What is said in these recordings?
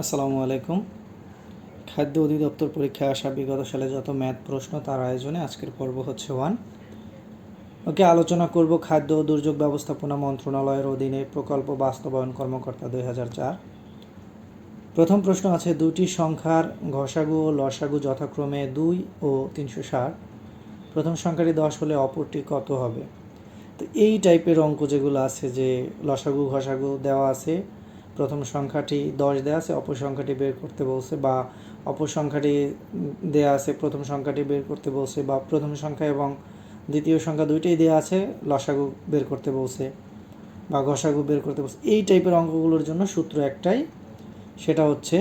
আসসালামু আলাইকুম। খাদ্য অধিদপ্তর পরীক্ষায় আসা বিগত সালে যত ম্যাথ প্রশ্ন, তার আয়োজনে আজকের পর্ব হচ্ছে ওয়ান ওকে, আলোচনা করব খাদ্য ও দুর্যোগ ব্যবস্থাপনা মন্ত্রণালয়ের অধীনে প্রকল্প বাস্তবায়ন কর্মকর্তা দুই হাজার চার। প্রথম প্রশ্ন আছে, দুটি সংখ্যার ঘষাগু ও লসাগু যথাক্রমে দুই ও তিনশো ষাট। প্রথম সংখ্যাটি দশ হলে অপরটি কত হবে? তো এই টাইপের অঙ্ক যেগুলো আছে, যে লসাগু ঘষাগু দেওয়া আছে প্রথম সংখ্যাটি দশ দেওয়া আছে, অপর সংখ্যাটি বের করতে বলছে বা অপর সংখ্যাটি দেওয়া আছে, প্রথম সংখ্যাটি বের করতে বলছে বা প্রথম সংখ্যা এবং দ্বিতীয় সংখ্যা দুইটাই দেওয়া আছে, লসাগু বের করতে বলছে বা ঘষাগু বের করতে বলছে। এই টাইপের অঙ্কগুলোর জন্য সূত্র একটাই, সেটা হচ্ছে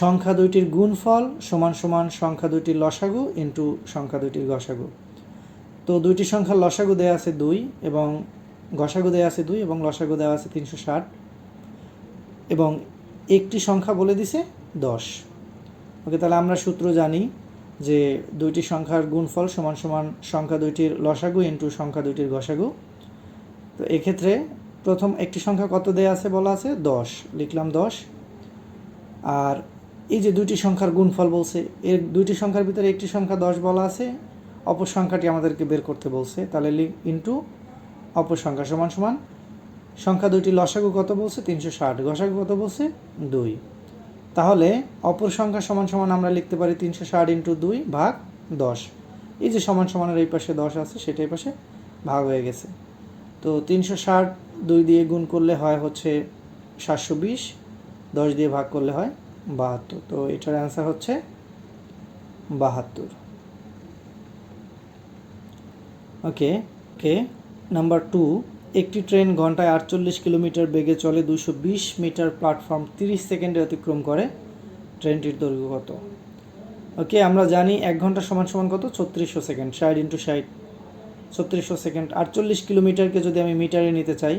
সংখ্যা দুইটির গুণফল সমান সমান সংখ্যা দুইটির লসাগু ইন্টু সংখ্যা দুইটির গসাগু তো দুইটি সংখ্যার লসাগু দেওয়া আছে দুই এবং গসাগু দেওয়া আছে দুই এবং লসাগু দেওয়া আছে তিনশো ষাট। এবং একটি সংখ্যা বলে দিছে দশ। ওকে, তাহলে আমরা সূত্র জানি যে দুইটি সংখ্যার গুণফল সমান সমান সংখ্যা দুইটির লসাগু ইন্টু সংখ্যা দুইটির গসাগু। তো এক্ষেত্রে প্রথম একটি সংখ্যা কত দেয়া আছে বলা আছে? দশ। লিখলাম দশ। আর এই যে দুইটি সংখ্যার গুণফল বলছে, এর দুইটি সংখ্যার ভিতরে একটি সংখ্যা দশ বলা আছে, অপর সংখ্যাটি আমাদেরকে বের করতে বলছে। তাহলে ইন্টু অপর সংখ্যা সমান সমান। সংখ্যা দুইটি লসাগু কত বলছে? তিনশো ষাট। গসাগু কত বলছে? দুই। তাহলে অপর সংখ্যা সমান সমান আমরা লিখতে পারি তিনশো ষাট ইন্টু দুই ভাগ দশ। এই যে সমান সমানের এই পাশে দশ আছে সেটাই পাশে ভাগ হয়ে গেছে। তো তিনশো ষাট দুই দিয়ে গুণ করলে হয় হচ্ছে সাতশো বিশ, দশ দিয়ে ভাগ করলে হয় বাহাত্তর। তো এটার অ্যান্সার হচ্ছে বাহাত্তর। ওকে ওকে নাম্বার টু একটি ট্রেন ঘন্টায় আটচল্লিশ কিলোমিটার বেগে চলে দুশো বিশ মিটার প্ল্যাটফর্ম তিরিশ সেকেন্ডে অতিক্রম করে। ট্রেনটির দৈর্ঘ্য কত? ওকে আমরা জানি এক ঘণ্টা সমান সমান কত? ছত্রিশশো সেকেন্ড, ষাট ইন্টু ষাট। ছত্রিশশো সেকেন্ড, আটচল্লিশ কিলোমিটারকে যদি আমি মিটারে নিতে চাই,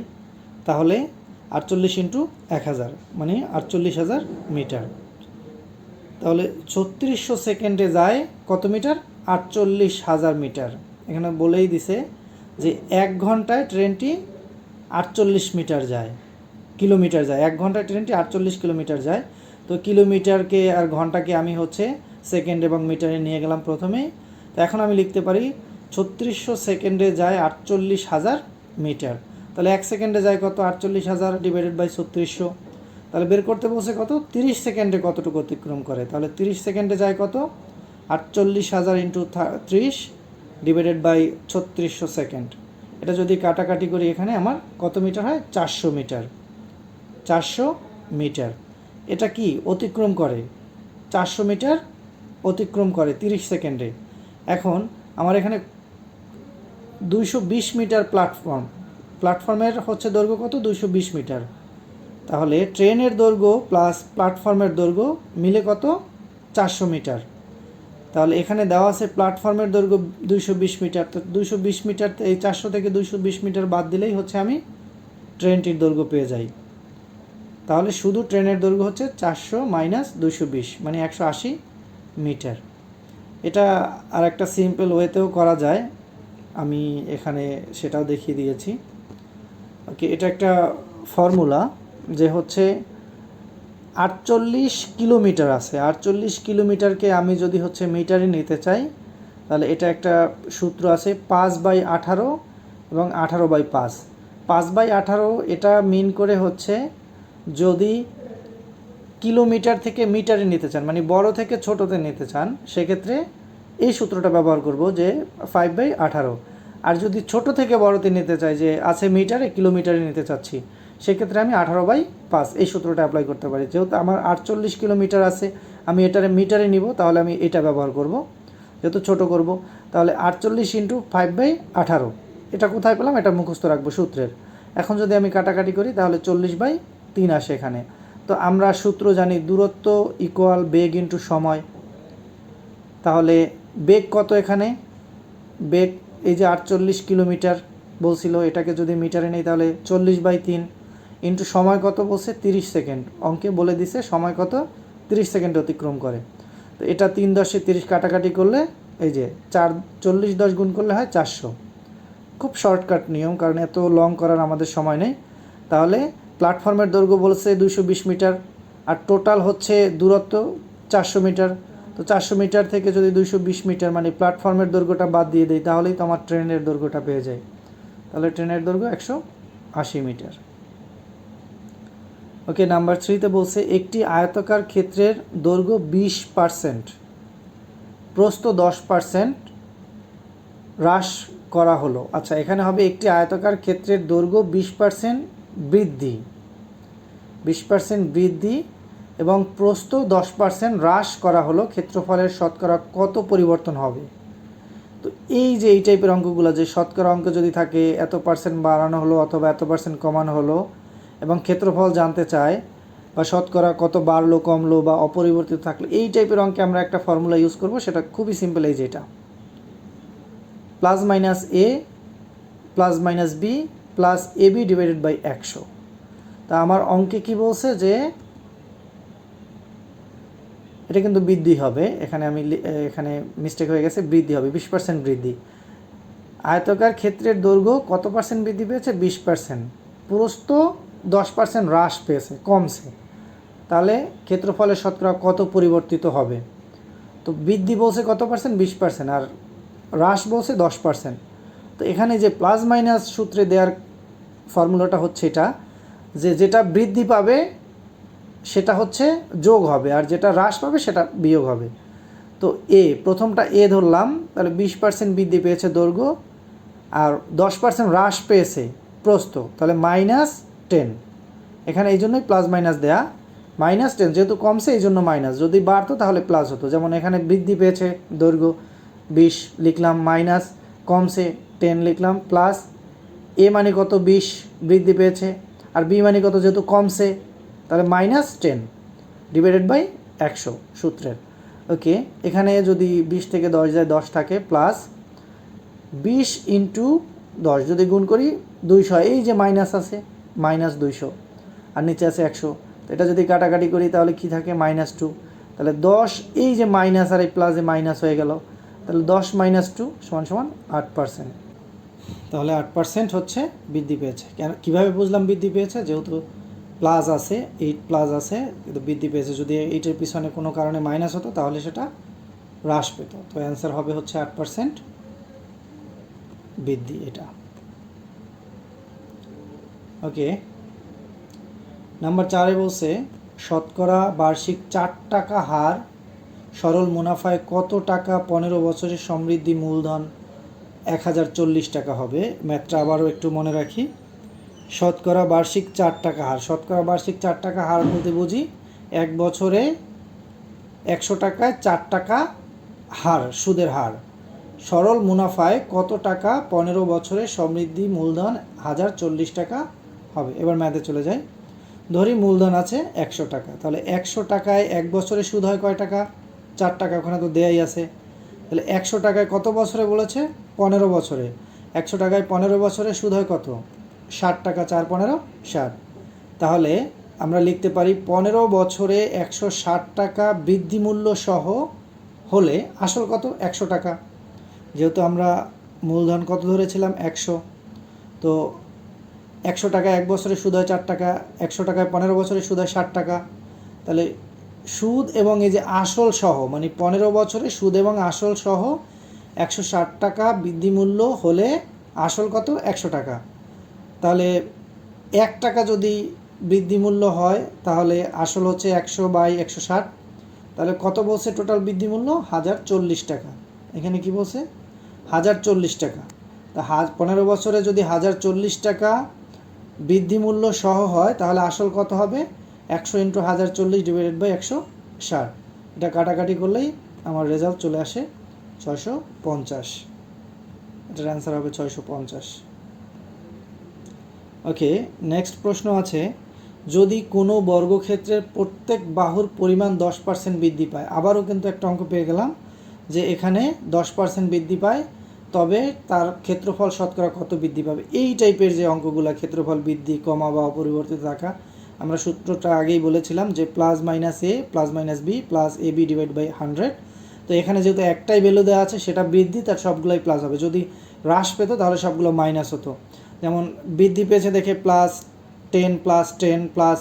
তাহলে আটচল্লিশ ইন্টু এক হাজার মানে আটচল্লিশ হাজার মিটার। তাহলে ছত্রিশশো সেকেন্ডে যায় কত মিটার? আটচল্লিশ হাজার মিটার। এখানে বলেই দিছে যে এক ঘন্টায় ট্রেনটি আটচল্লিশ মিটার যায়, কিলোমিটার যায়। এক ঘন্টায় ট্রেনটি আটচল্লিশ কিলোমিটার যায়। তো কিলোমিটারকে আর ঘন্টাকে আমি হচ্ছে সেকেন্ড এবং মিটারে নিয়ে গেলাম প্রথমেই তো এখন আমি লিখতে পারি ছত্রিশশো সেকেন্ডে যায় আটচল্লিশ হাজার মিটার। তাহলে এক সেকেন্ডে যায় কত? আটচল্লিশ হাজার ডিভাইডেড বাই ছত্রিশশো। তাহলে বের করতে বলছে কত? তিরিশ সেকেন্ডে কতটুকু অতিক্রম করে? তাহলে তিরিশ সেকেন্ডে যায় কত? আটচল্লিশ হাজার ইন্টু থা ত্রিশ। ডিভাইডেড বাই ছত্রিশশো সেকেন্ড এটা যদি কাটাকাটি করি এখানে আমার কত মিটার হয়? চারশো মিটার। চারশো মিটার। এটা কি? অতিক্রম করে। চারশো মিটার অতিক্রম করে তিরিশ সেকেন্ডে এখন আমার এখানে দুইশো বিশ মিটার প্ল্যাটফর্ম প্ল্যাটফর্মের হচ্ছে দৈর্ঘ্য কত? দুইশো বিশ মিটার। তাহলে ট্রেনের দৈর্ঘ্য প্লাস প্ল্যাটফর্মের দৈর্ঘ্য মিলে কত? চারশো মিটার। তাহলে এখানে দেওয়া আছে প্ল্যাটফর্মের দৈর্ঘ্য দুইশো বিশ মিটার। তো দুইশো বিশ মিটার, এই চারশো থেকে দুইশো বিশ মিটার বাদ দিলেই হচ্ছে আমি ট্রেনটির দৈর্ঘ্য পেয়ে যাই। তাহলে শুধু ট্রেনের দৈর্ঘ্য হচ্ছে চারশো মাইনাস দুইশো বিশ মানে একশো আশি মিটার। এটা আর একটা সিম্পল ওয়েতেও করা যায়। আমি এখানে সেটাও দেখিয়ে দিয়েছি। ওকে, এটা একটা ফর্মুলা যে হচ্ছে আটচল্লিশ কিলোমিটার আছে। আটচল্লিশ কিলোমিটারকে আমি যদি হচ্ছে মিটারে নিতে চাই, তাহলে এটা একটা সূত্র আছে পাঁচ বাই আঠারো এবং আঠারো বাই পাঁচ। পাঁচ বাই আঠারো এটা মিন করে হচ্ছে যদি কিলোমিটার থেকে মিটারে নিতে চান মানে বড় থেকে ছোটোতে নিতে চান, সেক্ষেত্রে এই সূত্রটা ব্যবহার করব যে ফাইভ বাই আঠারো। আর যদি ছোট থেকে বড়তে নিতে চাই যে আছে মিটারে কিলোমিটারে নিতে চাচ্ছি, সেক্ষেত্রে আমি আঠারো বাই পাঁচ এই সূত্রটা অ্যাপ্লাই করতে পারি। যেহেতু আমার আটচল্লিশ কিলোমিটার আছে, আমি এটারে মিটারে নিব, তাহলে আমি এটা ব্যবহার করব। যেহেতু ছোট করব, তাহলে আটচল্লিশ ইন্টু ফাইভ বাই আঠারো। এটা কোথায় পেলাম? এটা মুখস্থ রাখব সূত্রের। এখন যদি আমি কাটাকাটি করি, তাহলে চল্লিশ বাই তিন আসে এখানে। তো আমরা সূত্র জানি, দূরত্ব ইকুয়াল বেগ ইন্টু সময়। তাহলে বেগ কত এখানে? বেগ, এই যে আটচল্লিশ কিলোমিটার বলছিল, এটাকে যদি মিটারে নেই, তাহলে চল্লিশ বাই তিন। ইন্টু সময় কত বলছে? তিরিশ সেকেন্ড। অঙ্কে বলে দিছে সময় কত? তিরিশ সেকেন্ড অতিক্রম করে। তো এটা তিন দশে তিরিশ কাটাকাটি করলে এই যে চার, চল্লিশ দশ গুণ করলে হয় চারশো। খুব শর্টকাট নিয়ম, কারণ এত লং করার আমাদের সময় নেই। তাহলে প্ল্যাটফর্মের দৈর্ঘ্য বলছে দুশো বিশ মিটার, আর টোটাল হচ্ছে দূরত্ব চারশো মিটার। তো চারশো মিটার থেকে যদি দুশো বিশ মিটার মানে প্ল্যাটফর্মের দৈর্ঘ্যটা বাদ দিয়ে দিই, তাহলেই তো আমার ট্রেনের দৈর্ঘ্যটা পেয়ে যায়। তাহলে ট্রেনের দৈর্ঘ্য একশো আশি মিটার। ওকে, নাম্বার থ্রিতে বলছে, একটি আয়তকার ক্ষেত্রের দৈর্ঘ্য বিশ পার্সেন্ট প্রস্থ দশ পার্সেন্ট হ্রাস করা হলো। আচ্ছা এখানে হবে একটি আয়তকার ক্ষেত্রের দৈর্ঘ্য বিশ পার্সেন্ট বৃদ্ধি, বিশ পার্সেন্ট বৃদ্ধি এবং প্রস্থ দশ পার্সেন্ট হ্রাস করা হলো। ক্ষেত্রফলের শতকরা কত পরিবর্তন হবে? তো এই যে এই টাইপের অঙ্কগুলো, যে শতকরা অঙ্ক যদি থাকে, এত পার্সেন্ট বাড়ানো হলো অথবা এত পার্সেন্ট কমানো হলো এবং ক্ষেত্রফল জানতে চায় বা শতকরা কত বাড়লো, কমলো বা অপরিবর্তিত থাকল, এই টাইপের অঙ্কে আমরা একটা ফর্মুলা ইউজ করব, সেটা খুবই সিম্পল এই যেটা। Plus minus A plus minus B plus A B divided by একশো। তা আমার অঙ্কে কি বলছে যে এটা কিন্তু বৃদ্ধি হবে, এখানে আমি এখানে মিস্টেক হয়ে গেছে, বৃদ্ধি হবে, বিশ পার্সেন্ট বৃদ্ধি। আয়তকার ক্ষেত্রের দৈর্ঘ্য কত পার্সেন্ট বৃদ্ধি পেয়েছে? বিশ পার্সেন্ট প্রস্থ দশ পার্সেন্ট হ্রাস পেয়েছে, কমছে। তাহলে ক্ষেত্রফলের শতকরা কত পরিবর্তিত হবে? তো বৃদ্ধি বলছে কত পার্সেন্ট বিশ পার্সেন্ট আর হ্রাস বলছে দশ পার্সেন্ট তো এখানে যে প্লাস মাইনাস সূত্রে দেওয়ার ফর্মুলাটা হচ্ছে এটা, যে যেটা বৃদ্ধি পাবে, সেটা হচ্ছে যোগ হবে। আর যেটা হ্রাস পাবে, সেটা বিয়োগ হবে। তো এ, প্রথমটা এ ধরলাম, তাহলে বিশ পার্সেন্ট বৃদ্ধি পেয়েছে দৈর্ঘ্য, আর দশ পার্সেন্ট হ্রাস পেয়েছে প্রস্থ। তাহলে মাইনাস টেন এখানে এই জন্যই প্লাস মাইনাস দেয়া। মাইনাস টেন যেহেতু কমছে, এই জন্য মাইনাস যদি বাড়তো, তাহলে প্লাস হতো। যেমন এখানে বৃদ্ধি পেয়েছে দৈর্ঘ্য বিশ, লিখলাম মাইনাস কমছে টেন লিখলাম প্লাস এ মানে কত? বিশ, বৃদ্ধি পেয়েছে। আর বি মানে কত? যেহেতু কমছে, তাহলে মাইনাস টেন ডিভাইডেড বাই একশো সূত্রের। ওকে এখানে যদি বিশ থেকে দশ যায়, দশ থাকে প্লাস বিশ ইন্টু দশ। যদি গুণ করি দুইশো, এই যে মাইনাস আছে মাইনাস দুইশো আর নিচে আছে একশো। তো এটা যদি কাটাকাটি করি তাহলে কি থাকে? Minus two. তাহলে দশ, এই যে মাইনাস আর এই প্লাসে মাইনাস হয়ে গেল, তাহলে দশ মাইনাস টু সমান সমান আট পার্সেন্ট তাহলে আট পার্সেন্ট হচ্ছে বৃদ্ধি পেয়েছে। কেন কীভাবে বুঝলাম বৃদ্ধি পেয়েছে? যেহেতু প্লাস আছে এইট প্লাস আছে, কিন্তু বৃদ্ধি পেয়েছে। যদি এইটের পিছনে কোনো কারণে মাইনাস হতো, তাহলে সেটা হ্রাস পেত। তো অ্যান্সার হবে হচ্ছে আট পার্সেন্ট বৃদ্ধি এটা। ওকে নাম্বার চারে বলছে, শতকরা বার্ষিক চার টাকা হার, সরল মুনাফায় কত টাকা পনেরো বছরের সমৃদ্ধি মূলধন? এক হাজার চল্লিশ টাকা হবে। ম্যাথটা আবারও একটু মনে রাখি। শতকরা বার্ষিক চার টাকা হার। শতকরা বার্ষিক চার টাকা হার বলতে বুঝি, এক বছরে একশো টাকায় চার টাকা হার, সুদের হার। সরল মুনাফায় কত টাকা পনেরো বছরে সমৃদ্ধি মূলধন? হাজার চল্লিশ টাকা হবে। এবার ম্যাথে চলে যাই। ধরি মূলধন আছে একশো টাকা। তাহলে একশো টাকায় এক বছরে সুদ হয় কয় টাকা? চার টাকা, ওখানে তো দেয়াই আছে। তাহলে একশো টাকায় কত বছরে বলেছে? পনেরো বছরে। একশো টাকায় পনেরো বছরে সুদ হয় কত? ষাট টাকা, চার পনেরো, ষাট। তাহলে আমরা লিখতে পারি পনেরো বছরে একশো ষাট টাকা বৃদ্ধিমূল্য সহ হলে আসল কত? একশো টাকা। যেহেতু আমরা মূলধন কত ধরেছিলাম? একশো। তো একশো টাকা এক বছরে সুদ হয় চার টাকা, একশো টাকায় পনেরো বছরে সুদ হয় ষাট টাকা। তাহলে সুদ এবং এই যে আসল সহ মানে পনেরো বছরে সুদ এবং আসল সহ একশো ষাট টাকা বৃদ্ধিমূল্য হলে আসল কত? একশো টাকা। তাহলে এক টাকা যদি বৃদ্ধিমূল্য হয়, তাহলে আসল হচ্ছে একশো বাই একশো ষাট। তাহলে কত বলছে টোটাল বৃদ্ধিমূল্য হাজার চল্লিশ টাকা। এখানে কি বলছে? হাজার চল্লিশ টাকা। তা হাজ, পনেরো বছরে যদি হাজার চল্লিশ টাকা বৃদ্ধিমূল্য সহ হয়, তাহলে আসল কত হবে? একশো ইন্টু হাজার চল্লিশ ডিভাইডেড বাই একশো ষাট। এটা কাটাকাটি করলেই আমার রেজাল্ট চলে আসে ছয়শো পঞ্চাশ। এটার অ্যান্সার হবে ছয়শো পঞ্চাশ। ওকে নেক্সট প্রশ্ন আছে, যদি কোনো বর্গক্ষেত্রের প্রত্যেক বাহুর পরিমাণ দশ পার্সেন্ট বৃদ্ধি পায়, আবারও কিন্তু একটা অঙ্ক পেয়ে গেলাম যে এখানে দশ পার্সেন্ট বৃদ্ধি পায় তবে তার ক্ষেত্রফল শতকরা কত বৃদ্ধি পাবে? এই টাইপের যে অঙ্কগুলো, ক্ষেত্রফল বৃদ্ধি, কমা বা অপরিবর্তিত থাকা আমরা সূত্রটা আগেই বলেছিলাম যে plus minus A plus minus B plus A B divide by hundred তো এখানে যেহেতু একটাই ভ্যালু দেওয়া আছে, সেটা বৃদ্ধি, তার সবগুলোই প্লাস হবে। যদি হ্রাস পেতো, তাহলে সবগুলো মাইনাস হতো। যেমন বৃদ্ধি পেয়েছে দেখে plus ten plus ten plus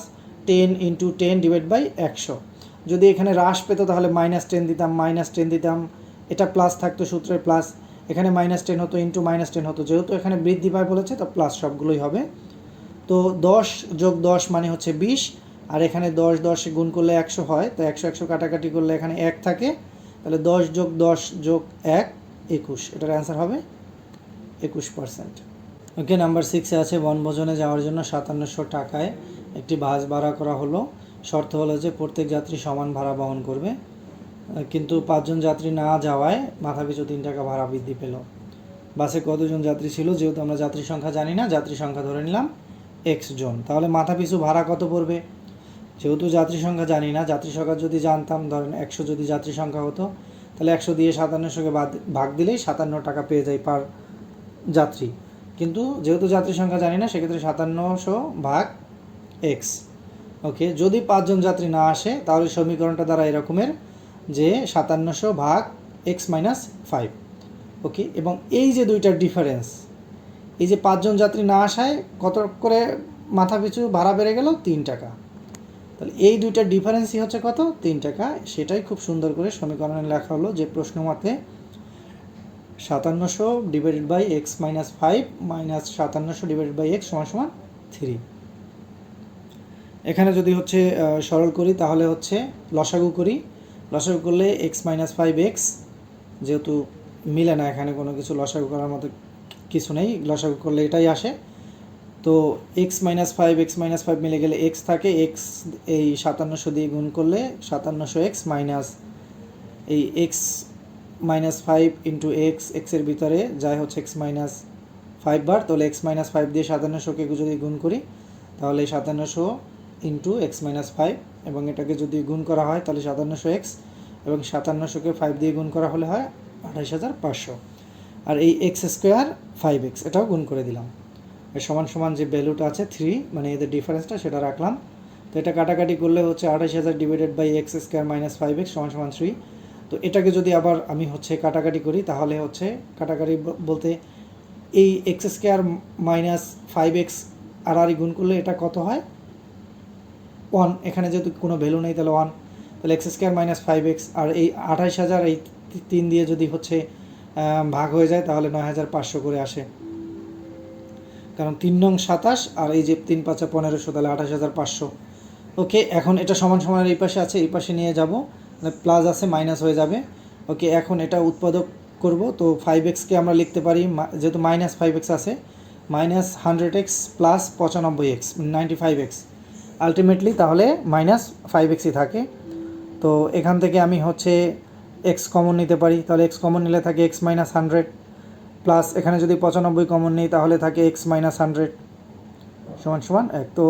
ten into ten divide by একশো। যদি এখানে হ্রাস পেতো, তাহলে মাইনাস টেন দিতাম মাইনাস টেন দিতাম। এটা প্লাস থাকতো সূত্রে প্লাস এখানে মাইনাস টেন হতো ইন্টু মাইনাস টেন হতো। যেহেতু এখানে বৃদ্ধি পায় বলেছে, তো প্লাস সবগুলোই হবে। তো দশ যোগ দশ মানে হচ্ছে বিশ, আর এখানে দশ দশ গুণ করলে একশো হয়, তো একশো একশো কাটাকাটি করলে এখানে এক থাকে। তাহলে দশ যোগ দশ যোগ এক, একুশ। এটার অ্যান্সার হবে একুশ পার্সেন্ট ওকে নাম্বার সিক্সে আছে, বনভোজনে যাওয়ার জন্য সাতান্নশো টাকায় একটি বাস ভাড়া করা হলো। শর্ত হলো যে প্রত্যেক যাত্রী সমান ভাড়া বহন করবে। কিন্তু পাঁচজন যাত্রী না যাওয়ায় মাথাপিছু তিন টাকা ভাড়া বৃদ্ধি পেল। বাসে কতজন যাত্রী ছিল যেহেতু আমরা যাত্রী সংখ্যা জানি না যাত্রী সংখ্যা ধরে নিলাম এক্স জন। তাহলে মাথাপিছু ভাড়া কত পড়বে? যেহেতু যাত্রী সংখ্যা জানি না, যাত্রী সংখ্যা যদি জানতাম, ধরেন একশো যদি যাত্রী সংখ্যা হতো, তাহলে একশো দিয়ে সাতান্নশোকে ভাগ দিলেই সাতান্ন টাকা পেয়ে যায় পার যাত্রী। কিন্তু যেহেতু যাত্রী সংখ্যা জানি না, সেক্ষেত্রে সাতান্নশো ভাগ এক্স ওকে যদি পাঁচজন যাত্রী না আসে, তাহলে সমীকরণটা দ্বারা এরকমের যে সাতান্নশো ভাগ এক্স মাইনাস ফাইভ। ওকে? এবং এই যে দুইটার ডিফারেন্স, এই যে পাঁচজন যাত্রী না আসায় কত করে মাথা পিছু ভাড়া বেড়ে গেল? তিন টাকা। তাহলে এই দুইটার ডিফারেন্সই হচ্ছে কত? তিন টাকা। সেটাই খুব সুন্দর করে সমীকরণে লেখা হলো যে প্রশ্ন মতে সাতান্নশো divided by X minus five minus সাতান্নশো divided by X সমান সমান থ্রি এখানে যদি হচ্ছে সরল করি, তাহলে হচ্ছে লসাগু করি। লসাগু করলে এক্স মাইনাস ফাইভ এক্স যেহেতু মিলে না এখানে কোনো কিছু লসাগু করার মতো কিছু নেই, লসাগু করলে এটাই আসে। তো X minus five X minus five মিলে গেলে এক্স থাকে এক্স এই সাতান্নশো দিয়ে গুণ করলে সাতান্নশো এক্স মাইনাস এই X minus five into X এক্সের ভিতরে যাই হচ্ছে এক্স মাইনাস ফাইভ বার, তাহলে এক্স মাইনাস ফাইভ দিয়ে সাতান্নশোকে যদি গুণ করি, তাহলে সাতান্নশো ইন্টু এক্স মাইনাস ফাইভ এবং এটাকে যদি গুণ করা হয় তাহলে সাতান্নশো এক্স এবং সাতান্নশোকে ফাইভ দিয়ে গুণ করা হলে হয় আঠাশ হাজার পাঁচশো। আর এই এক্স স্কোয়ার ফাইভ এক্স, এটাও গুণ করে দিলাম। এর সমান সমান যে ভ্যালুটা আছে থ্রি মানে এদের ডিফারেন্সটা সেটা রাখলাম। তো এটা কাটাকাটি করলে হচ্ছে আঠাশ হাজার divided by X square minus five X সমান সমান থ্রি তো এটাকে যদি আবার আমি হচ্ছে কাটাকাটি করি, তাহলে হচ্ছে কাটাকাটি বলতে এই X square minus five X আর গুণ করলে এটা কত হয়? ওয়ান এখানে যেহেতু কোনো ভ্যালু নেই, তাহলে ওয়ান তাহলে X square minus five X আর এই আঠাশ হাজার এই তিন দিয়ে যদি হচ্ছে ভাগ হয়ে যায়, তাহলে নয় হাজার পাঁচশো করে আসে। কারণ তিন নং সাতাশ, আর এই যে তিন পাঁচা পনেরোশো, তাহলে আঠাশ হাজার পাঁচশো। ওকে, এখন এটা সমান সমান এই পাশে আছে, এই পাশে নিয়ে যাব প্লাস আছে মাইনাস হয়ে যাবে। ওকে, এখন এটা উৎপাদক করব, তো ফাইভ এক্সকে আমরা লিখতে পারি যেহেতু মাইনাস ফাইভ এক্স আছে মাইনাস হান্ড্রেড এক্স প্লাস পঁচানব্বই X ninety five X ultimately তাহলে মাইনাস ফাইভ এক্সই থাকে। তো এখান থেকে আমি হচ্ছে এক্স কমন নিতে পারি। তাহলে এক্স কমন নিলে থাকে এক্স মাইনাস হান্ড্রেড প্লাস এখানে যদি পঁচানব্বই কমন নিই, তাহলে থাকে এক্স মাইনাস হান্ড্রেড সমান সমান এক। তো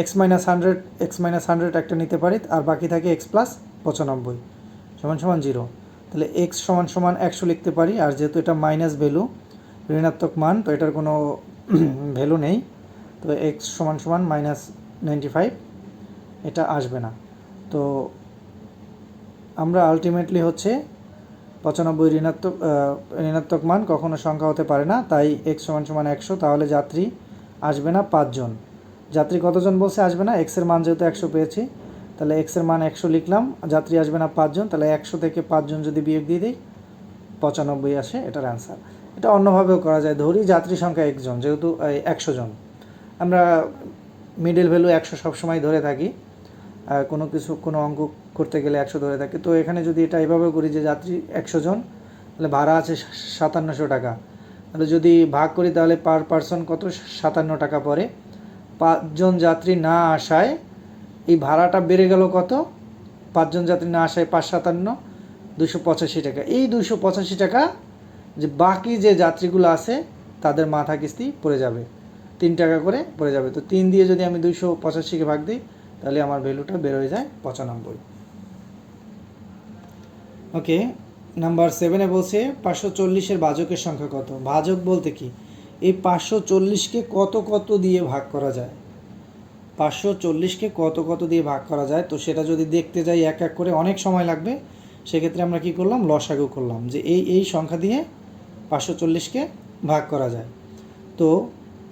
X minus hundred X minus hundred একটা নিতে পারি, আর বাকি থাকে এক্স প্লাস পঁচানব্বই সমান সমান জিরো তাহলে এক্স সমান সমান একশো লিখতে পারি, আর যেহেতু এটা মাইনাস ভ্যালু ঋণাত্মক মান, তো এটার কোনো ভ্যালু নেই। তো এক্স সমান সমান মাইনাস নাইনটি ফাইভ, এটা আসবে না। তো আমরা আলটিমেটলি হচ্ছে পঁচানব্বই ঋণাত্মক ঋণাত্মক মান কখনো সংখ্যা হতে পারে না, তাই এক্স সমান সমান একশো, তাহলে যাত্রী আসবে না পাঁচজন। যাত্রী কতজন বলছে আসবে না? এক্সের মান যেহেতু একশো পেয়েছি, তাহলে এক্সের মান একশো লিখলাম, যাত্রী আসবে না পাঁচজন, তাহলে একশো থেকে পাঁচজন যদি বিয়োগ দিয়ে দিই, পঁচানব্বই আসে এটার অ্যান্সার এটা অন্যভাবেও করা যায়। ধরি যাত্রী সংখ্যা একজন, যেহেতু একশো জন। আমরা মিডল ভ্যালু একশো সবসময় ধরে থাকি কোনো কিছু, কোনো অঙ্ক করতে গেলে একশো ধরে থাকি। তো এখানে যদি এটা এভাবে করি যে যাত্রী একশো জন, তাহলে ভাড়া আছে সাতান্নশো টাকা। তাহলে যদি ভাগ করি তাহলে পার পার্সন কত? সাতান্ন টাকা পড়ে। পাঁচজন যাত্রী না আসায় এই ভাড়াটা বেড়ে গেল কত? পাঁচজন যাত্রী না আসায় পাঁচ সাতান্ন, দুশো পঁচাশি টাকা। এই দুশো পঁচাশি টাকা যে বাকি যে যাত্রীগুলো আছে, তাদের মাথা কিস্তি পড়ে যাবে। তিন টাকা করে পড়ে যাবে। তো তিন দিয়ে যদি আমি দুইশো পঁচাশিকে ভাগ দিই, তাহলে আমার ভ্যালুটা বের হয়ে যায় পঁচানব্বই। ওকে নাম্বার সেভেনে বলছে পাঁচশো চল্লিশের ভাজকের সংখ্যা কত? ভাজক বলতে কি? এই পাঁচশো চল্লিশকে কত কত দিয়ে ভাগ করা যায়? পাঁচশো চল্লিশকে কত কত দিয়ে ভাগ করা যায়? তো সেটা যদি দেখতে যাই এক এক করে, অনেক সময় লাগবে। সেক্ষেত্রে আমরা কি করলাম? লসাগু করলাম যে এই এই সংখ্যা দিয়ে পাঁচশো চল্লিশকে ভাগ করা যায়। তো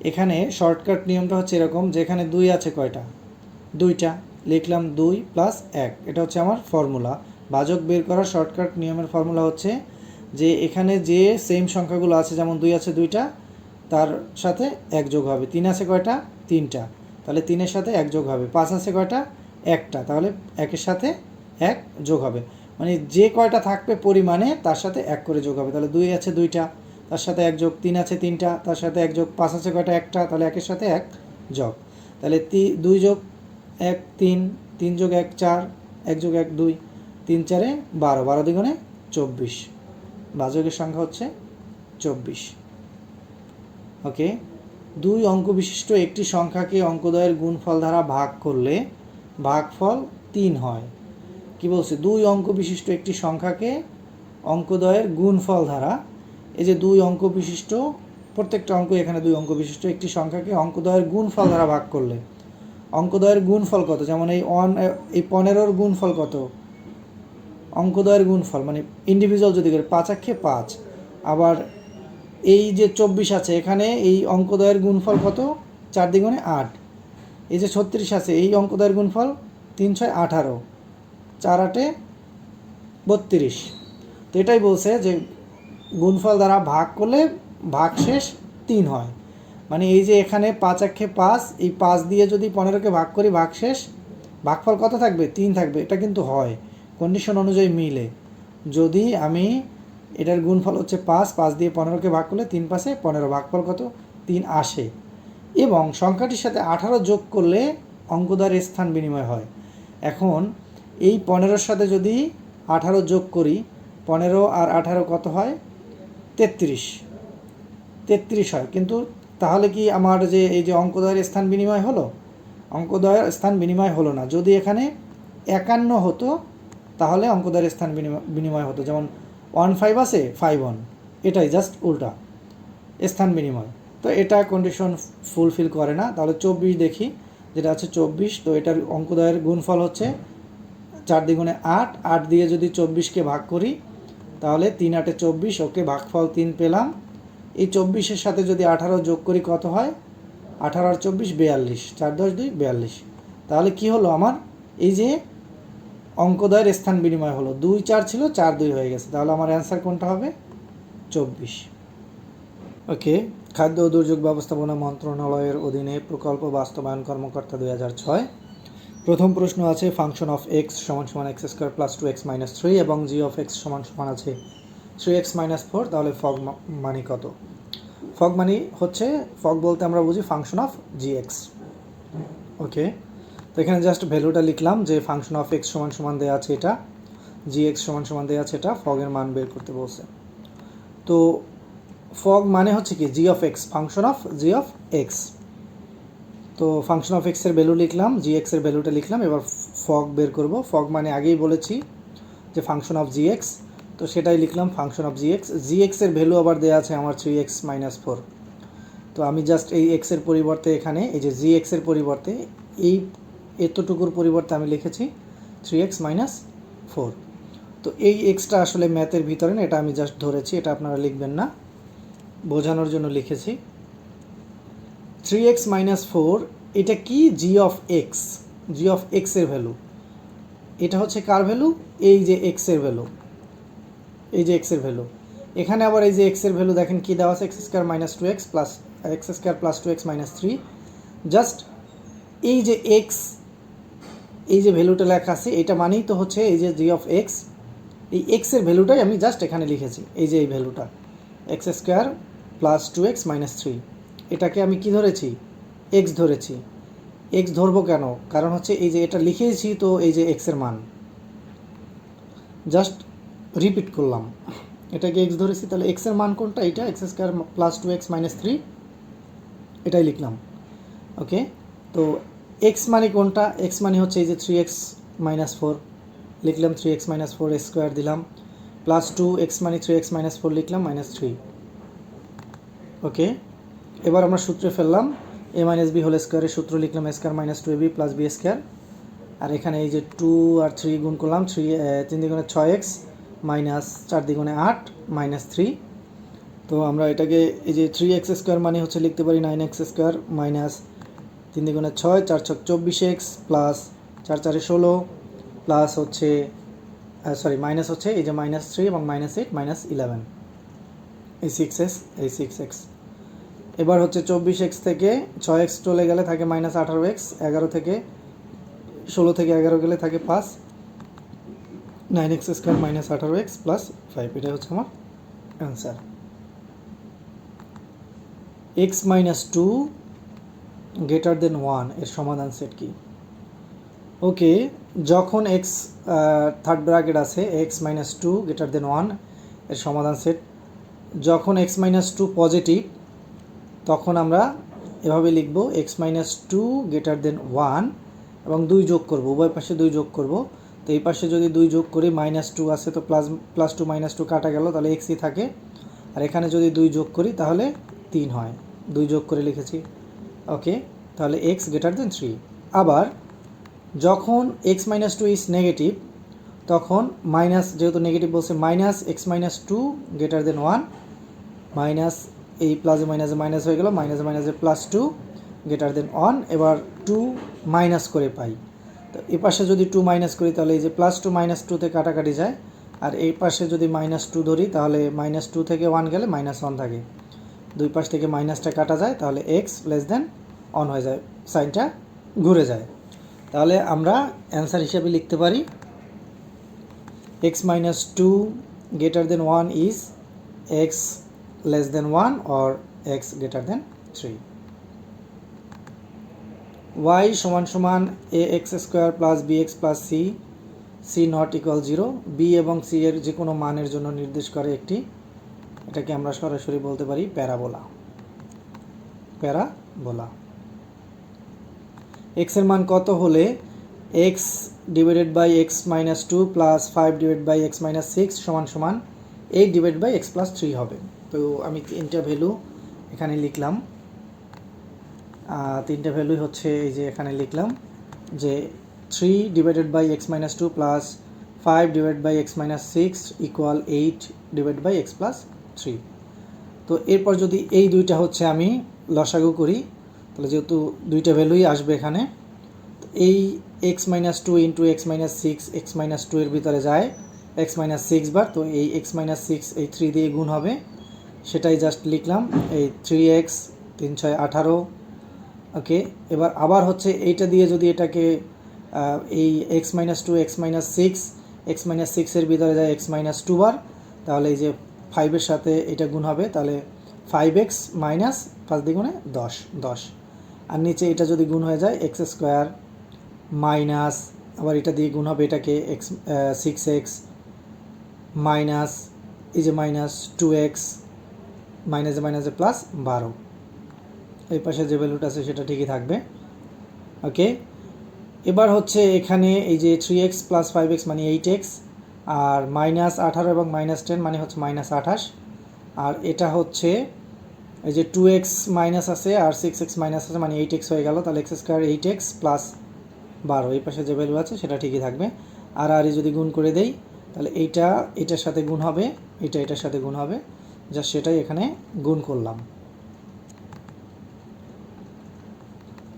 এখানে শর্টকাট নিয়মটা হচ্ছে এরকম যে এখানে দুই আছে কয়টা? দুইটা। লিখলাম দুই প্লাস এক। এটা হচ্ছে আমার ফর্মুলা ভাজক বের করার শর্টকাট নিয়মের ফর্মুলা হচ্ছে যে এখানে যে সেম সংখ্যাগুলো আছে, যেমন দুই আছে দুইটা, তার সাথে এক যোগ হবে। তিন আছে কয়টা? তিনটা। তাহলে তিনের সাথে এক যোগ হবে। পাঁচ আছে কয়টা? একটা। তাহলে একের সাথে এক যোগ হবে। মানে যে কয়টা থাকবে পরিমাণে, তার সাথে এক করে যোগ হবে। তাহলে দুই আছে দুইটা। তার সাথে এক যোগ তিন আছে তিনটা, তার সাথে এক যোগ পাঁচ আছে কয়টা? একটা। তাহলে একের সাথে এক যোগ। তাহলে তি, দুই যোগ এক তিন তিন যোগ এক চার, এক যোগ এক দুই, তিন চারে বারো। বারো দ্বিগুণে চব্বিশ। বাজকের সংখ্যা হচ্ছে চব্বিশ। ওকে? দুই অঙ্ক বিশিষ্ট একটি সংখ্যাকে অঙ্কদ্বয়ের গুণফল দ্বারা ভাগ করলে ভাগফল তিন হয়। কি বলছে? দুই অঙ্ক বিশিষ্ট একটি সংখ্যাকে অঙ্কদ্বয়ের গুণফল দ্বারা এই যে দুই অঙ্ক বিশিষ্ট, প্রত্যেকটা অঙ্ক এখানে দুই অঙ্ক বিশিষ্ট, একটি সংখ্যাকে অঙ্কদ্বয়ের গুণফল দ্বারা ভাগ করলে। অঙ্কদ্বয়ের গুণফল কত? যেমন এই অন, এই পনেরোর গুণফল কত? অঙ্কদ্বয়ের গুণফল মানে ইন্ডিভিজুয়াল যদি করে, পাঁচ আক্ষে পাঁচ। আবার এই যে চব্বিশ আছে, এখানে এই অঙ্কদ্বয়ের গুণফল কত? চার দ্বিগুণে আট। এই যে ছত্রিশ আছে, এই অঙ্কদ্বয়ের গুণফল তিন ছয় আঠারো। চার আটে বত্রিশ। তো এটাই বলছে যে গুণফল দ্বারা ভাগ করলে ভাগশেষ তিন হয়। মানে এই যে এখানে পাঁচ একে পাঁচ, এই পাঁচ দিয়ে যদি পনেরোকে ভাগ করি ভাগশেষ ভাগফল কত থাকবে? তিন থাকবে। এটা কিন্তু হয়। কন্ডিশন অনুযায়ী মিলে। যদি আমি এটার গুণফল হচ্ছে পাঁচ পাঁচ দিয়ে পনেরোকে ভাগ করলে তিন পাশে পনেরো, ভাগফল কত? তিন আসে। এবং সংখ্যাটির সাথে আঠারো যোগ করলে অঙ্কদারের স্থান বিনিময় হয়। এখন এই পনেরোর সাথে যদি আঠারো যোগ করি, পনেরো আর আঠারো কত হয়? তেত্রিশ। তেত্রিশ হয়। কিন্তু তাহলে কি আমার যে এই যে অঙ্কদয়ের স্থান বিনিময় হলো? অঙ্কদয়ের স্থান বিনিময় হলো না। যদি এখানে একান্ন হতো, তাহলে অঙ্কদয়ের স্থান বিনিময় হতো। যেমন ওয়ান ফাইভ আছে ফাইভ ওয়ান এটাই জাস্ট উল্টা। স্থান বিনিময়। তো এটা কন্ডিশন ফুলফিল করে না। তাহলে চব্বিশ দেখি। যেটা আছে চব্বিশ, তো এটার অঙ্কদয়ের গুণফল হচ্ছে চার দ্বিগুণে আট। আট দিয়ে যদি চব্বিশকে ভাগ করি তাহলে তিন আটে চব্বিশ, ওকে ভাগফল তিন পেলাম। এই চব্বিশের সাথে যদি আঠারো যোগ করি কত হয়? আঠারো আর চব্বিশ, বেয়াল্লিশ। চার দশ দুই, বেয়াল্লিশ। তাহলে কি হলো আমার? এই যে অঙ্কদয়ের স্থান বিনিময় হলো। দুই চার ছিল, চার দুই হয়ে গেছে। তাহলে আমার অ্যান্সার কোনটা হবে? চব্বিশ। ওকে, খাদ্য ও দুর্যোগ ব্যবস্থাপনা মন্ত্রণালয়ের অধীনে প্রকল্প বাস্তবায়ন কর্মকর্তা দুই হাজার ছয়। প্রথম প্রশ্ন আছে ফাংশন অফ এক্স সমান সমান X square plus two X minus three এবং জি অফ এক্স সমান সমান আছে থ্রি এক্স মাইনাস ফোর তাহলে ফগ মানি কত? ফগ মানি হচ্ছে ফগ বলতে আমরা বুঝি function of G X okay, তো এখানে জাস্ট ভ্যালুটা লিখলাম যে ফাংশন অফ এক্স সমান সমান দেওয়া আছে এটা জি এক্স সমান সমান দেওয়া আছে এটা ফগের মান বের করতে বলছে। তো ফগ মানে হচ্ছে কি G of X function of G of X তো ফাংশন অফ এক্সের ভ্যালু লিখলাম জি এক্সের ভ্যালুটা লিখলাম, এবার ফগ বের করব। ফগ মানে আগেই বলেছি যে ফাংশন অফ জি এক্স তো সেটাই লিখলাম function of G X G এক্সের ভ্যালু আবার দেওয়া আছে আমার থ্রি এক্স মাইনাস ফোর তো আমি জাস্ট এই এক্সের পরিবর্তে এখানে, এই যে জি এক্সের পরিবর্তে, এই এতটুকুর পরিবর্তে আমি লিখেছি থ্রি এক্স মাইনাস ফোর তো এই এক্সটা আসলে ম্যাথের ভিতরে না, এটা আমি জাস্ট ধরেছি, এটা আপনারা লিখবেন না। বোঝানোর জন্য লিখেছি। থ্রি এক্স মাইনাস ফোর এটা কি? G of X G of এক্সের ভ্যালু এটা হচ্ছে কার ভ্যালু এই যে এক্সের ভ্যালু এই যে এক্সের ভ্যালু এখানে আবার এই যে এক্সের ভ্যালু দেখেন কি দেওয়া আছে? X square minus two X plus X square plus two X minus three just এই যে এক্স এই যে ভ্যালুটা লেখা আছে, এটা মানেই তো হচ্ছে এই যে জি অফ এক্স এই এক্সের ভ্যালুটাই আমি জাস্ট এখানে লিখেছি, এই যে এই ভ্যালুটা X square plus two X minus three এটাকে আমি কি ধরেছি? এক্স ধরেছি। এক্স ধরবো কেন? কারণ হচ্ছে এই যে এটা লিখেছি, তো এই যে এক্সের মান। জাস্ট রিপিট করলাম। এটাকে এক্স ধরেছি, তাহলে এক্সের মান কোনটা? এটা X square plus two X minus three এটাই লিখলাম। ওকে তো এক্স মানে কোনটা? এক্স মানে হচ্ছে এই যে থ্রি এক্স মাইনাস ফোর লিখলাম three X minus four square দিলাম। প্লাস টু এক্স মানে থ্রি এক্স মাইনাস ফোর লিখলাম মাইনাস থ্রি ওকে এবার আমরা সূত্রে ফেললাম এ মাইনাস বি হোল স্কোয়ারের সূত্র লিখলাম square minus two B plus B square আর এখানে এই যে টু আর থ্রি গুণ করলাম থ্রি তিন দ্বিগুণে ছয় এক্স মাইনাস চার দ্বিগুণে আট মাইনাস থ্রি তো আমরা এটাকে এই যে থ্রি এক্স স্কোয়ার মানে হচ্ছে লিখতে পারি নাইন এক্স স্কোয়ার মাইনাস তিন দ্বিগুণে ছয়, চার ছক চব্বিশ এক্স প্লাস চার চারে ষোলো প্লাস হচ্ছে সরি মাইনাস হচ্ছে এই যে মাইনাস থ্রি এবং মাইনাস এইট মাইনাস ইলেভেন এই সিক্স এক্স এই সিক্স এক্স এবার হচ্ছে চব্বিশ এক্স থেকে ছয় এক্স চলে গেলে থাকে মাইনাস আঠারো এক্স এগারো থেকে ষোলো থেকে এগারো গেলে থাকে পাঁচ। নাইন এক্স স্কোয়ার মাইনাস আঠারো এক্স প্লাস ফাইভ এটা হচ্ছে আমার answer X minus two greater than ওয়ানের সমাধান সেট কি? ওকে যখন এক্স থার্ড ব্র্যাকেট আছে X minus two greater than ওয়ানের সমাধান সেট যখন এক্স মাইনাস টু পজিটিভ তখন আমরা এভাবে লিখব X minus two greater than one এবং দুই যোগ করব, উভয় পাশে দুই যোগ করব। তো এই পাশে যদি দুই যোগ করি মাইনাস টু আছে তো plus plus two minus two কাটা গেল, তাহলে এক্সই থাকে। আর এখানে যদি দুই যোগ করি, তাহলে তিন হয়। দুই যোগ করে লিখেছি। ওকে, তাহলে এক্স গ্রেটার দেন থ্রি আবার যখন X minus two is negative তখন মাইনাস যেহেতু নেগেটিভ বলছে minus X minus two greater than one minus এই প্লাসে মাইনাসে মাইনাস হয়ে গেল মাইনাসে মাইনাসে plus two greater than one এবার টু মাইনাস করে পাই। তো এ পাশে যদি টু মাইনাস করি, তাহলে এই যে প্লাস টু মাইনাস টুতে কাটাকাটি যায়। আর এই পাশে যদি মাইনাস টু ধরি, তাহলে মাইনাস টু থেকে ওয়ান গেলে মাইনাস ওয়ান থাকে। দুই পাশ থেকে মাইনাসটা কাটা যায়, তাহলে এক্স লেস দেন অন হয়ে যায় সাইনটা ঘুরে যায়। তাহলে আমরা অ্যান্সার হিসেবে লিখতে পারি X minus two greater than one is X less than one or X greater than three Y সমান সমান A X square plus B X plus C C not equal zero B এবং C এর যে কোনো মানের জন্য নির্দেশ করে একটি, এটাকে আমরা সরাসরি বলতে পারি প্যারাবোলা। প্যারাবোলা। এক্সের মান কত হলে X divided by X minus two plus five divide by X minus six সমান সমান eight divide by X plus three হবে। তো আমি তিনটা ভ্যালু এখানে লিখলাম। তিনটা ভ্যালুই হচ্ছে এই যে এখানে লিখলাম যে three divided by X minus two plus five divide by X minus six equal eight divide by X plus three তো এরপর যদি এই দুইটা হচ্ছে আমি লসাগু করি, তাহলে যেহেতু দুইটা ভ্যালুই আসবে এখানে এই X minus two into X minus six X minus two এর ভিতরে যায় এক্স মাইনাস সিক্স বার, তো এই এক্স মাইনাস সিক্স এই থ্রি দিয়ে গুণ হবে। সেটাই জাস্ট লিখলাম। এই থ্রি এক্স তিন ছয় আঠারো ওকে এবার আবার হচ্ছে এইটা দিয়ে যদি এটাকে এই X minus two X minus six X minus সিক্সের ভিতরে যায় এক্স মাইনাস টু বার, তাহলে এই যে ফাইভের সাথে এটা গুণ হবে, তাহলে ফাইভ এক্স মাইনাস পাঁচ দ্বিগুণে দশ দশ। আর নিচে এটা যদি গুণ হয়ে যায় এক্স স্কোয়ার মাইনাস আবার এটা দিয়ে গুণ হবে এটাকে এক্স সিক্স এক্স মাইনাস এই যে মাইনাস টু এক্স মাইনাসে মাইনাসে প্লাস বারো। এই পাশে যে ভ্যালুটা আছে সেটা ঠিকই থাকবে। ওকে এবার হচ্ছে এখানে এই যে three X plus five X মানে এইট এক্স আর মাইনাস আঠারো এবং মাইনাস টেন মানে হচ্ছে মাইনাস আঠাশ। আর এটা হচ্ছে এই যে টু এক্স মাইনাস আছে আর সিক্স এক্স মাইনাস আছে মানে এইট এক্স হয়ে গেল, তাহলে X square eight X plus বারো। এই পাশে যে ভ্যালু আছে সেটা ঠিকই থাকবে। আর আর যদি গুণ করে দেই, তাহলে এইটা, এটার সাথে গুণ হবে, এটা, এটার সাথে গুণ হবে। জাস্ট সেটাই এখানে গুণ করলাম।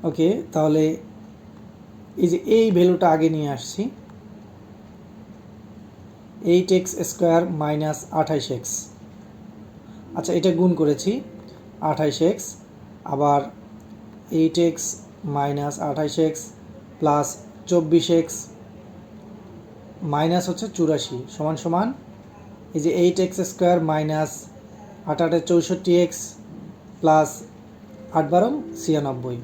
ওকে, তাহলে এই যে এই ভ্যালুটা আগে নিয়ে আসছি। এইট এক্স স্কোয়ার মাইনাস আঠাইশ এক্স। আচ্ছা এটা গুণ করেছি আঠাইশ এক্স, আবার এইট এক্স মাইনাস আঠাইশ এক্স প্লাস চব্বিশ এক্স মাইনাস হচ্ছে চুরাশি, সমান সমান এই যে এইট এক্স স্কোয়ার মাইনাস আট আটে চৌষট্টি এক্স প্লাস আট বারো ছিয়ানব্বই।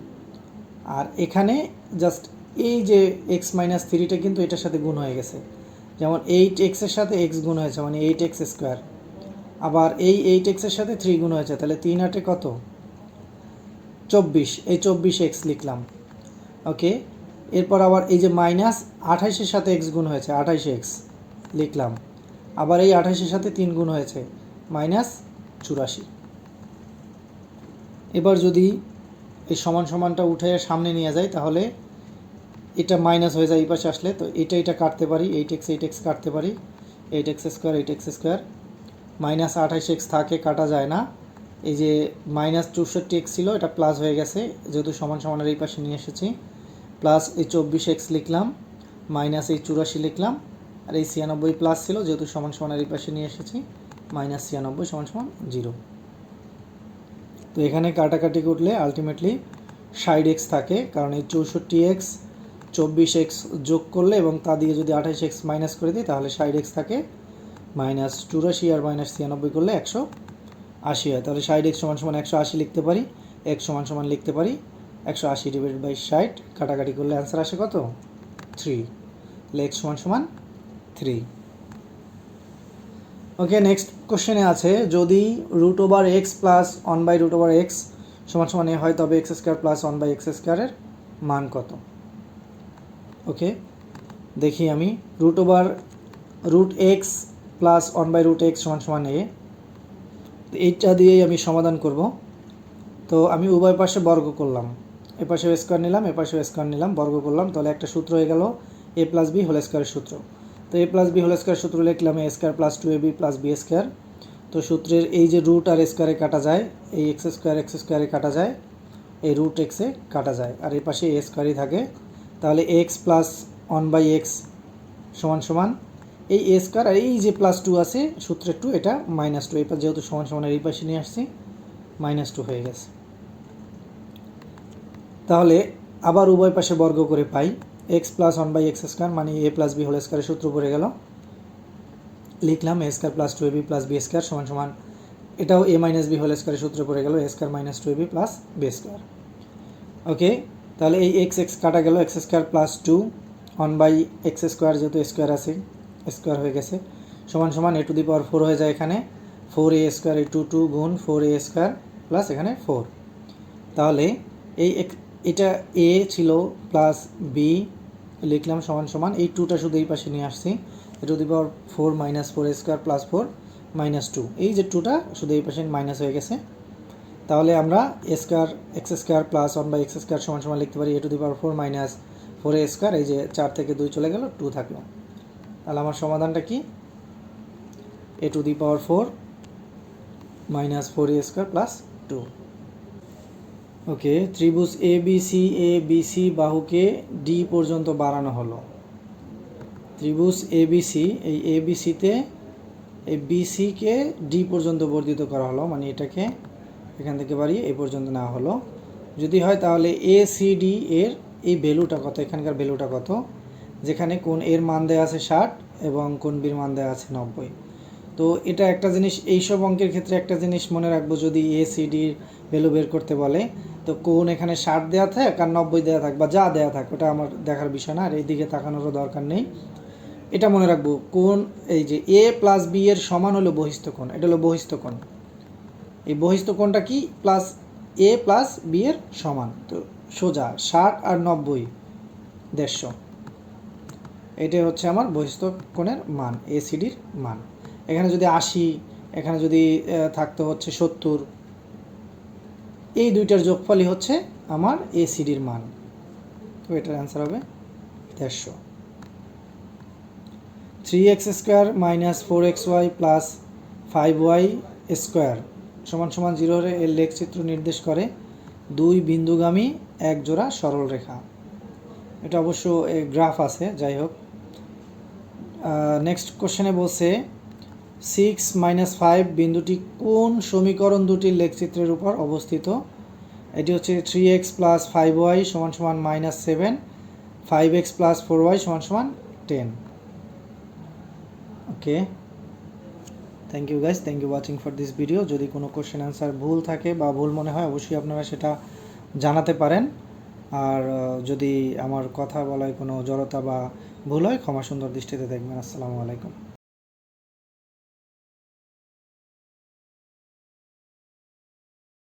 আর এখানে জাস্ট এই যে এক্স মাইনাস থ্রিটা কিন্তু এটার সাথে গুণ হয়ে গেছে। যেমন এইট এক্সের সাথে এক্স গুণ হয়েছে মানে এইট এক্স স্কোয়ার। আবার এই এইট এক্সের সাথে থ্রি গুণ হয়েছে, তাহলে তিন আটে কত? চব্বিশ, এই চব্বিশ এক্স লিখলাম। ওকে, এরপর আবার এই যে মাইনাস আঠাইশের সাথে এক্স গুণ হয়েছে, আঠাইশ এক্স লিখলাম। আবার এই আঠাইশের সাথে তিন গুণ হয়েছে, মাইনাস চুরাশি। এবার যদি এই সমান সমানটা উঠে সামনে নিয়ে যায়, তাহলে এটা মাইনাস হয়ে যায় এই পাশে আসলে। তো এটা এটা কাটতে পারি, এইট এক্স এইট এক্স কাটতে পারি। Eight X square, eight X square. Minus আঠাশ এক্স থাকে, কাটা যায় না। এই যে মাইনাস চৌষট্টি এক্স ছিল, এটা প্লাস হয়ে গেছে। যেহেতু সমান সমানের এই পাশে নিয়ে এসেছি। প্লাস এই চব্বিশ এক্স লিখলাম, মাইনাস এই চুরাশি লিখলাম। আর এই ছিয়ানব্বই প্লাস ছিল, যেহেতু সমান সমানের এই পাশে নিয়ে এসেছি। মাইনাস ছিয়ানব্বই সমান সমান জিরো। তো এখানে কাটাকাটি করলে আলটিমেটলি ষাট এক্স থাকে, কারণ এই চৌষট্টি এক্স চব্বিশ এক্স যোগ করলে এবং তা দিয়ে যদি আঠাশ এক্স মাইনাস করে দিই, তাহলে ষাট এক্স থাকে মাইনাস চুরাশি আর মাইনাস ছিয়ানব্বই করলে একশো আশি হয়। তাহলে ষাট এক্স সমান সমান একশো আশি লিখতে পারি এক্স সমান সমান লিখতে পারি, একশো আশি ডিভাইড বাই ষাট কাটাকাটি করলে অ্যান্সার আসে কত? থ্রি তাহলে এক্স সমান সমান থ্রি ওকে নেক্সট কোশ্চেনে আছে, যদি root over X plus one by root over X সমান সমান এ হয়, তবে X square plus one by X স্কোয়ারের মান কত? ওকে দেখি আমি root over root X plus one by root X সমান সমান এ এইটা দিয়েই আমি সমাধান করব। তো আমি উভয় পাশে বর্গ করলাম, এ পাশে স্কোয়ার নিলাম, এ পাশে স্কোয়ার নিলাম, বর্গ করলাম, তাহলে একটা সূত্র হয়ে গেল এ প্লাস বি হোল স্কোয়ারের সূত্র। তো A plus B whole square সূত্র লিখলাম A square plus two A B plus B square তো সূত্রের এই যে রুট আর স্কোয়ারে কাটা যায়, এই এক্স স্কোয়ার এক্স স্কোয়ারে কাটা যায়, এই রুট এক্সে কাটা যায়। আর এই পাশে এ স্কোয়ারই থাকে। তাহলে X plus one by X সমান সমান, এই এ স্কোয়ার আর এই যে প্লাস টু আছে, সূত্রের টু এটা মাইনাস টু এই পাশে যেহেতু সমান সমান এই পাশে নিয়ে আসছি মাইনাস টু হয়ে গেছে। তাহলে আবার উভয় পাশে বর্গ করে পাই। X plus one by x square মানে এ প্লাস বি হোল স্কোয়ারের সূত্র পড়ে গেল। লিখলাম a square plus two a b plus b square সমান সমান, এটাও এ মাইনাস বি হোল স্কোয়ারের সূত্র পড়ে গেল a square minus two a b plus b square okay তাহলে এই এক্স এক্স কাটা গেল x square plus two one by x square যেহেতু স্কোয়ার আছে স্কোয়ার হয়ে গেছে, সমান সমান এ টু দি পাওয়ার ফোর হয়ে যায় এখানে ফোর এ স্কোয়ার এই টু টু গুণ ফোর এ স্কোয়ার প্লাস এখানে ফোর তাহলে এই এক- এটা এ ছিল প্লাস বি লিখলাম সমান সমান। এই টুটা শুধু এই পাশে নিয়ে আসছি। To the power four minus four square plus four minus two এই যে টুটা শুধু এই পাশে মাইনাস হয়ে গেছে। তাহলে আমরা square x square plus one by x square সমান সমান লিখতে পারি। A to the power four minus four square এই যে চার থেকে দুই চলে গেল টু থাকল। তাহলে আমার সমাধানটা কি? A to the power four minus four a square plus two okay, ত্রিভুজ A B C A B C বাহুকে D পর্যন্ত বাড়ানো হলো। ত্রিভুজ এ বি সি এই এ বি সিতে এই বি সিকে ডি পর্যন্ত বর্ধিত করা হলো মানে এটাকে এখান থেকে বাড়িয়ে এই পর্যন্ত নেওয়া হলো। যদি হয় তাহলে এ সি ডি এর এই ভ্যালুটা কত, এখানকার ভ্যালুটা কত? যেখানে কোন এর মান দেওয়া আছে ষাট এবং কোন বির মান দেওয়া আছে নব্বই। তো এটা একটা জিনিস, এইসব অঙ্কের ক্ষেত্রে একটা জিনিস মনে রাখব, যদি এ সি ভ্যালু বের করতে বলে তো কোন এখানে ষাট দেওয়া থাক আর নব্বই দেওয়া থাক বা যা দেওয়া থাক, ওটা আমার দেখার বিষয় না, আর এই দিকে তাকানোরও দরকার নেই। এটা মনে রাখব, কোন এই যে এ প্লাস বি এর সমান হলো বহিস্থ কোণ, এটা হলো বহিস্থ কোণ। এই বহিস্থ কোণটা কি? প্লাস এ প্লাস বি এর সমান। তো সোজা, ষাট আর নব্বই, দেড়শো। এটাই হচ্ছে আমার বহিস্থ কোণের মান এসিডির মান। এখানে যদি আশি, এখানে যদি থাকতো হচ্ছে সত্তর এই দুইটার যোগফলই হচ্ছে আমার এসিডির মান। তো এটার অ্যান্সার হবে দেড়শো। Three x square minus four x y plus five y square সমান সমান জিরোর এর লেখচিত্র নির্দেশ করে দুই বিন্দুগামী এক জোড়া সরল রেখা। এটা অবশ্য গ্রাফ আছে, যাই হোক। নেক্সট কোশ্চেনে বলছে সিক্স মাইনাস ফাইভ বিন্দুটি কোন সমীকরণ দুটির লেখচিত্রের উপর অবস্থিত? এটি হচ্ছে three x plus five y সমান সমান minus seven five x plus four y সমান সমান ten okay thank you guys thank you watching for this video যদি কোনো কোশ্চেন অ্যান্সার ভুল থাকে বা ভুল মনে হয়, অবশ্যই আপনারা সেটা জানাতে পারেন। আর যদি আমার কথা বলায় কোনো জড়তা বা ভুল হয়, ক্ষমা সুন্দর দৃষ্টিতে দেখবেন। আসসালামু আলাইকুম।